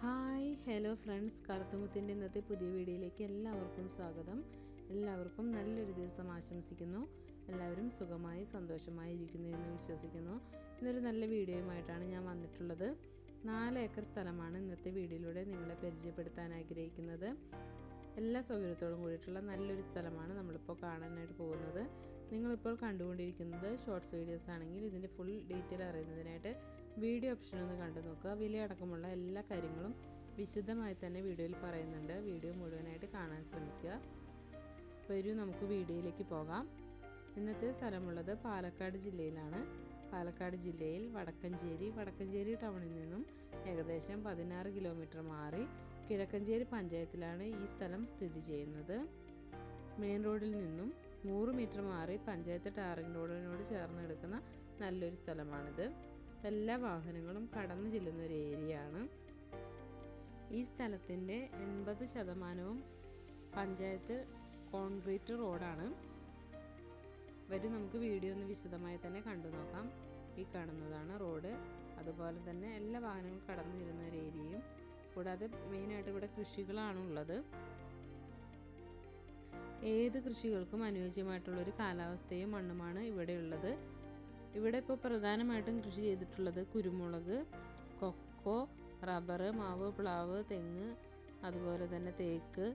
Hi hello friends. കറുത്തുമുത്തിന്റെ ഇന്നത്തെ പുതിയ വീഡിയോയിലേക്ക് എല്ലാവർക്കും സ്വാഗതം. എല്ലാവർക്കും നല്ലൊരു ദിവസം ആശംസിക്കുന്നു. എല്ലാവരും സുഖമായി സന്തോഷമായി ഇരിക്കുന്നു എന്ന് വിശ്വസിക്കുന്നു. ഇന്നൊരു നല്ല വീഡിയോയുമായിട്ടാണ് ഞാൻ വന്നിട്ടുള്ളത്. നാല് ഏക്കർ സ്ഥലമാണ് ഇന്നത്തെ വീഡിയോയിലൂടെ നിങ്ങളെ പരിചയപ്പെടുത്താൻ ആഗ്രഹിക്കുന്നത്. എല്ലാ സൗകര്യത്തോടും കൂടിയിട്ടുള്ള നല്ലൊരു സ്ഥലമാണ് നമ്മളിപ്പോൾ കാണാനായിട്ട് പോകുന്നത്. നിങ്ങളിപ്പോൾ കണ്ടുകൊണ്ടിരിക്കുന്നത് ഷോർട്സ് വീഡിയോസ് ആണെങ്കിൽ ഇതിന്റെ ഫുൾ ഡീറ്റെയിൽ അറിയുന്നതിനായിട്ട് വീഡിയോ ഓപ്ഷൻ ഒന്ന് കണ്ടു നോക്കുക. വിലയടക്കമുള്ള എല്ലാ കാര്യങ്ങളും വിശദമായി തന്നെ വീഡിയോയിൽ പറയുന്നുണ്ട്. വീഡിയോ മുഴുവനായിട്ട് കാണാൻ ശ്രമിക്കുക. വരൂ നമുക്ക് വീഡിയോയിലേക്ക് പോകാം. ഇന്നത്തെ സ്ഥലമുള്ളത് പാലക്കാട് ജില്ലയിലാണ്. പാലക്കാട് ജില്ലയിൽ വടക്കഞ്ചേരി വടക്കഞ്ചേരി ടൗണിൽ നിന്നും ഏകദേശം പതിനാറ് കിലോമീറ്റർ മാറി കിഴക്കഞ്ചേരി പഞ്ചായത്തിലാണ് ഈ സ്ഥലം സ്ഥിതി ചെയ്യുന്നത്. മെയിൻ റോഡിൽ നിന്നും നൂറ് മീറ്റർ മാറി പഞ്ചായത്ത് ടാറിംഗ് റോഡിനോട് ചേർന്ന് കിടക്കുന്ന നല്ലൊരു സ്ഥലമാണിത്. എല്ലാ വാഹനങ്ങളും കടന്നു ചെല്ലുന്ന ഒരു ഏരിയ ആണ് ഈ സ്ഥലത്തിന്റെ എൺപത് ശതമാനവും പഞ്ചായത്ത് കോൺക്രീറ്റ് റോഡാണ്. വരും നമുക്ക് വീഡിയോ ഒന്ന് വിശദമായി തന്നെ കണ്ടു നോക്കാം. ഈ കാണുന്നതാണ് റോഡ്. അതുപോലെ തന്നെ എല്ലാ വാഹനങ്ങളും കടന്നു ചെല്ലുന്ന ഒരു ഏരിയയും. കൂടാതെ മെയിനായിട്ട് ഇവിടെ കൃഷികളാണ് ഉള്ളത്. ഏത് കൃഷികൾക്കും അനുയോജ്യമായിട്ടുള്ളൊരു കാലാവസ്ഥയും മണ്ണുമാണ് ഇവിടെ ഉള്ളത്. ഇവിടെ ഇപ്പോൾ പ്രധാനമായിട്ടും കൃഷി ചെയ്തിട്ടുള്ളത് കുരുമുളക് കൊക്കോ റബ്ബർ മാവ് പ്ലാവ് തെങ്ങ് അതുപോലെ തന്നെ തേക്ക്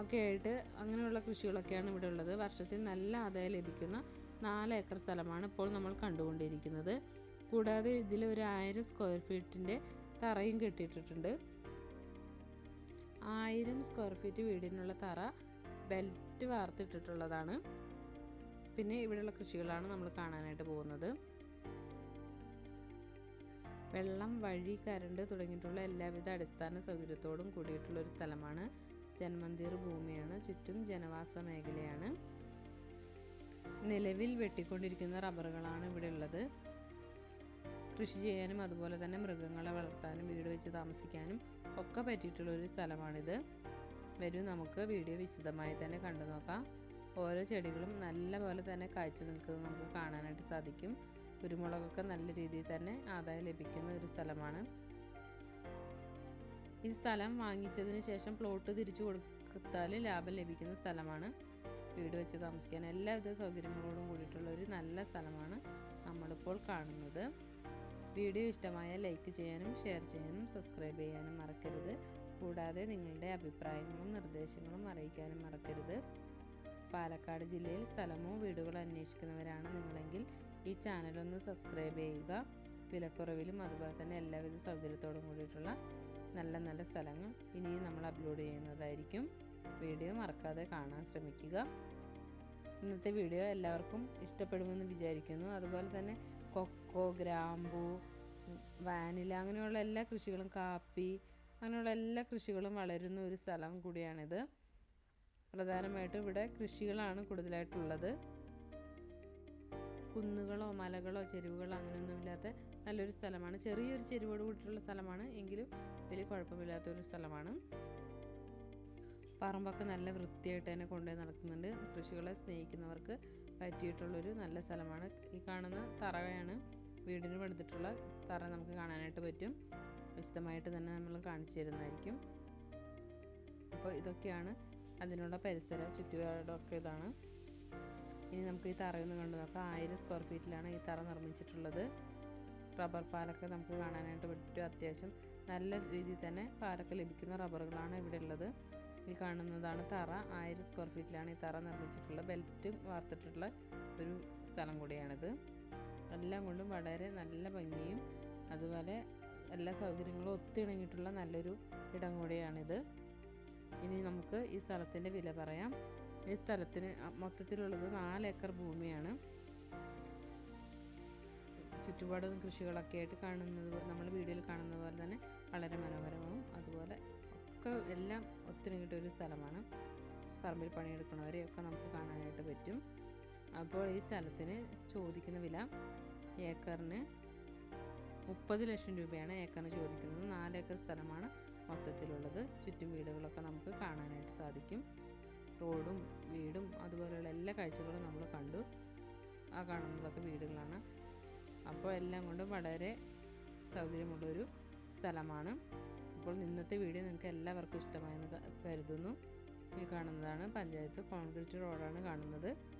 ഒക്കെ ആയിട്ട് അങ്ങനെയുള്ള കൃഷികളൊക്കെയാണ് ഇവിടെ ഉള്ളത്. വർഷത്തിൽ നല്ല ആദായം ലഭിക്കുന്ന നാല് ഏക്കർ സ്ഥലമാണ് ഇപ്പോൾ നമ്മൾ കണ്ടുകൊണ്ടിരിക്കുന്നത്. കൂടാതെ ഇതിൽ ഒരു ആയിരം സ്ക്വയർ ഫീറ്റിന്റെ തറയും കെട്ടിയിട്ടിട്ടുണ്ട്. ആയിരം സ്ക്വയർ ഫീറ്റ് വീടിനുള്ള തറ ബെൽറ്റ് വാർത്തിട്ടിട്ടുള്ളതാണ്. പിന്നെ ഇവിടെയുള്ള കൃഷികളാണ് നമ്മൾ കാണാനായിട്ട് പോകുന്നത്. വെള്ളം വഴി കരണ്ട് തുടങ്ങിയിട്ടുള്ള എല്ലാവിധ അടിസ്ഥാന സൗകര്യത്തോടും കൂടിയിട്ടുള്ള ഒരു സ്ഥലമാണ് ജന്മന്തിർ ഭൂമിയാണ്. ചുറ്റും ജനവാസ മേഖലയാണ്. നിലവിൽ വെട്ടിക്കൊണ്ടിരിക്കുന്ന റബ്ബറുകളാണ് ഇവിടെ ഉള്ളത്. കൃഷി ചെയ്യാനും അതുപോലെ തന്നെ മൃഗങ്ങളെ വളർത്താനും വീട് വെച്ച് താമസിക്കാനും ഒക്കെ പറ്റിയിട്ടുള്ള ഒരു സ്ഥലമാണിത്. വരൂ നമുക്ക് വീഡിയോ വിശദമായി തന്നെ കണ്ടു നോക്കാം ഓരോ ചെടികളും നല്ല പോലെ തന്നെ കാഴ്ച നിൽക്കുന്നത് നമുക്ക് കാണാനായിട്ട് സാധിക്കും. കുരുമുളകൊക്കെ നല്ല രീതിയിൽ തന്നെ ആദായം ലഭിക്കുന്ന ഒരു സ്ഥലമാണ്. ഈ സ്ഥലം വാങ്ങിച്ചതിന് ശേഷം പ്ലോട്ട് തിരിച്ചു കൊടുത്താൽ ലാഭം ലഭിക്കുന്ന സ്ഥലമാണ്. വീട് വെച്ച് താമസിക്കാൻ എല്ലാവിധ സൗകര്യങ്ങളോടും കൂടിയിട്ടുള്ള ഒരു നല്ല സ്ഥലമാണ് നമ്മളിപ്പോൾ കാണുന്നത്. വീഡിയോ ഇഷ്ടമായ ലൈക്ക് ചെയ്യാനും ഷെയർ ചെയ്യാനും സബ്സ്ക്രൈബ് ചെയ്യാനും മറക്കരുത്. കൂടാതെ നിങ്ങളുടെ അഭിപ്രായങ്ങളും നിർദ്ദേശങ്ങളും അറിയിക്കാനും മറക്കരുത്. പാലക്കാട് ജില്ലയിൽ സ്ഥലമോ വീടുകളോ അന്വേഷിക്കുന്നവരാണ് നിങ്ങളെങ്കിൽ ഈ ചാനലൊന്ന് സബ്സ്ക്രൈബ് ചെയ്യുക. വിലക്കുറവിലും അതുപോലെ തന്നെ എല്ലാവിധ സൗകര്യത്തോടും കൂടിയിട്ടുള്ള നല്ല നല്ല സ്ഥലങ്ങൾ ഇനിയും നമ്മൾ അപ്ലോഡ് ചെയ്യുന്നതായിരിക്കും. വീഡിയോ മറക്കാതെ കാണാൻ ശ്രമിക്കുക. ഇന്നത്തെ വീഡിയോ എല്ലാവർക്കും ഇഷ്ടപ്പെടുമെന്ന് വിചാരിക്കുന്നു. അതുപോലെ തന്നെ കൊക്കോ ഗ്രാമ്പു വാനില അങ്ങനെയുള്ള എല്ലാ കൃഷികളും കാപ്പി അങ്ങനെയുള്ള എല്ലാ കൃഷികളും വളരുന്ന ഒരു സ്ഥലം കൂടിയാണിത്. പ്രധാനമായിട്ടും ഇവിടെ കൃഷികളാണ് കൂടുതലായിട്ടുള്ളത്. കുന്നുകളോ മലകളോ ചെരുവുകളോ അങ്ങനെയൊന്നുമില്ലാത്ത നല്ലൊരു സ്ഥലമാണ്. ചെറിയൊരു ചെരുവോട് കൂടിയിട്ടുള്ള സ്ഥലമാണ്. എങ്കിലും വലിയ കുഴപ്പമില്ലാത്തൊരു സ്ഥലമാണ്. പറമ്പൊക്കെ നല്ല വൃത്തിയായിട്ട് തന്നെ കൊണ്ടുപോയി നടക്കുന്നുണ്ട്. കൃഷികളെ സ്നേഹിക്കുന്നവർക്ക് പറ്റിയിട്ടുള്ളൊരു നല്ല സ്ഥലമാണ്. ഈ കാണുന്ന തറവയാണ് വീടിന് പെടുത്തിട്ടുള്ള തറ നമുക്ക് കാണാനായിട്ട് പറ്റും. വിശദമായിട്ട് തന്നെ നമ്മൾ കാണിച്ചു തരുന്നതായിരിക്കും. അപ്പോൾ ഇതൊക്കെയാണ് അതിനുള്ള പരിസര ചുറ്റുപാടൊക്കെ ഇതാണ്. ഇനി നമുക്ക് ഈ തറയൊന്ന് കണ്ടു നോക്കാം. ആയിരം സ്ക്വയർ ഫീറ്റിലാണ് ഈ തറ നിർമ്മിച്ചിട്ടുള്ളത്. റബ്ബർ പാലൊക്കെ നമുക്ക് കാണാനായിട്ട് പറ്റും അത്യാവശ്യം. നല്ല രീതിയിൽ തന്നെ പാലൊക്കെ ലഭിക്കുന്ന റബ്ബറുകളാണ് ഇവിടെ ഉള്ളത്. ഈ കാണുന്നതാണ് തറ. ആയിരം സ്ക്വയർ ഫീറ്റിലാണ് ഈ തറ നിർമ്മിച്ചിട്ടുള്ളത്. ബെൽറ്റും വാർത്തിട്ടുള്ള ഒരു സ്ഥലം കൂടിയാണിത്. എല്ലാം കൊണ്ടും വളരെ നല്ല ഭംഗിയും അതുപോലെ എല്ലാ സൗകര്യങ്ങളും ഒത്തിണങ്ങിയിട്ടുള്ള നല്ലൊരു ഇടം കൂടിയാണിത്. ഇനി നമുക്ക് ഈ സ്ഥലത്തിന്റെ വില പറയാം. ഈ സ്ഥലത്തിന് മൊത്തത്തിലുള്ളത് നാല് ഏക്കർ ഭൂമിയാണ്. ചുറ്റുപാടും കൃഷികളൊക്കെ ആയിട്ട് കാണുന്നത് നമ്മൾ വീഡിയോയിൽ കാണുന്ന പോലെ തന്നെ വളരെ മനോഹരവും അതുപോലെ ഒക്കെ എല്ലാം ഒത്തിണങ്ങിയിട്ട ഒരു സ്ഥലമാണ്. പറമ്പിൽ പണിയെടുക്കുന്നവരെയൊക്കെ നമുക്ക് കാണാനായിട്ട് പറ്റും. അപ്പോൾ ഈ സ്ഥലത്തിന് ചോദിക്കുന്ന വില ഏക്കറിന് മുപ്പത് ലക്ഷം രൂപയാണ് ഏക്കറിന് ചോദിക്കുന്നത്. നാല് ഏക്കർ സ്ഥലമാണ്. മൊത്തത്തിലുള്ളത് ചുറ്റും വീടുകളൊക്കെ നമുക്ക് കാണാനായിട്ട് സാധിക്കും. റോഡും വീടും അതുപോലെയുള്ള എല്ലാ കാഴ്ചകളും നമ്മൾ കണ്ടു. ആ കാണുന്നതൊക്കെ വീടുകളാണ്. അപ്പോൾ എല്ലാം കൊണ്ടും വളരെ സൗകര്യമുള്ളൊരു സ്ഥലമാണ്. അപ്പോൾ ഇന്നത്തെ വീഡിയോ നിങ്ങൾക്ക് എല്ലാവർക്കും ഇഷ്ടമായെന്ന് കരുതുന്നു. ഈ കാണുന്നതാണ് പഞ്ചായത്ത് കോൺക്രീറ്റ് റോഡാണ് കാണുന്നത്.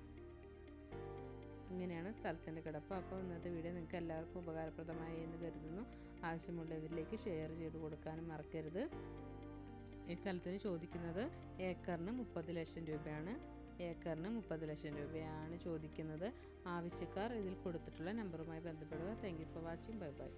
ഇങ്ങനെയാണ് സ്ഥലത്തിന്റെ കിടപ്പ്. അപ്പോൾ ഇന്നത്തെ വീഡിയോ നിങ്ങൾക്ക് എല്ലാവർക്കും ഉപകാരപ്രദമായി എന്ന് കരുതുന്നു. ആവശ്യമുള്ളവരിലേക്ക് ഷെയർ ചെയ്ത് കൊടുക്കാനും മറക്കരുത്. ഈ സ്ഥലത്തിന് ചോദിക്കുന്നത് ഏക്കറിന് മുപ്പത് ലക്ഷം രൂപയാണ്. ഏക്കറിന് മുപ്പത് ലക്ഷം രൂപയാണ് ചോദിക്കുന്നത്. ആവശ്യക്കാർ ഇതിൽ കൊടുത്തിട്ടുള്ള നമ്പറുമായി ബന്ധപ്പെടുക. Thank for watching bye bye